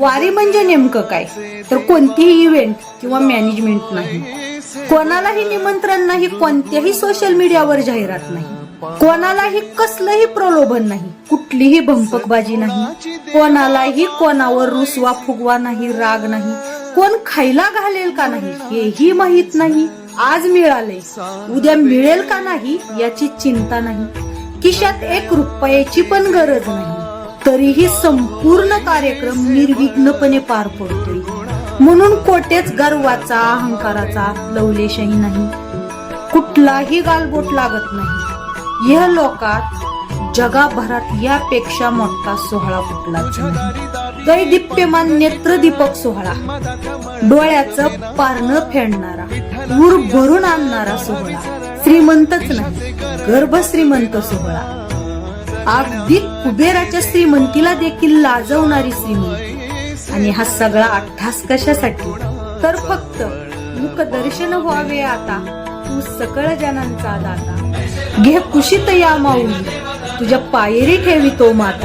वारी म्हणजे नेमकं काय? तर कोणतीही इव्हेंट किंवा मॅनेजमेंट नाही. कोणालाही निमंत्रण नाही कोणत्याही सोशल मीडियावर जाहिरात नाही. कोणालाही कसलंही प्रलोभन नाही कुठलीही भंपकबाजी नाही. कोणालाही कोणावर रुसवा फुगवा नाही राग नाही. कोण खायला घालेल का नाही हेही माहीत नाही. आज मिळाले उद्या मिळेल का नाही याची चिंता नाही. किशात एक रुपयाची पण गरज नाही. तरीही संपूर्ण कार्यक्रम निर्विघ्नपणे पार पडतोय. म्हणून कोटेच गर्वाचा अहंकाराचा लवलेशही नाही. कुठलाही गालबोट लागत नाही. या लोकात जगाभरात यापेक्षा मोठा सोहळा कुठलाच नाही दिप्यमान नेत्रदीपक सोहळा. डोळ्याचं पारणं फेडणारा ऊर भरून आणणारा सोहळा. श्रीमंतच नाही गर्भ श्रीमंत सोहळा. अगदी कुबेराच्या श्रीमंतीला देखील लाजवणारी श्रीमंती आणि हा सगळा अठ्ठास कशासाठी? तर फक्त मुख दर्शन व्हावे आता. तू सकळ जनांचा दाता. घे कुशीत या माऊली. तुझ्या पायरी ठेवी तो माता.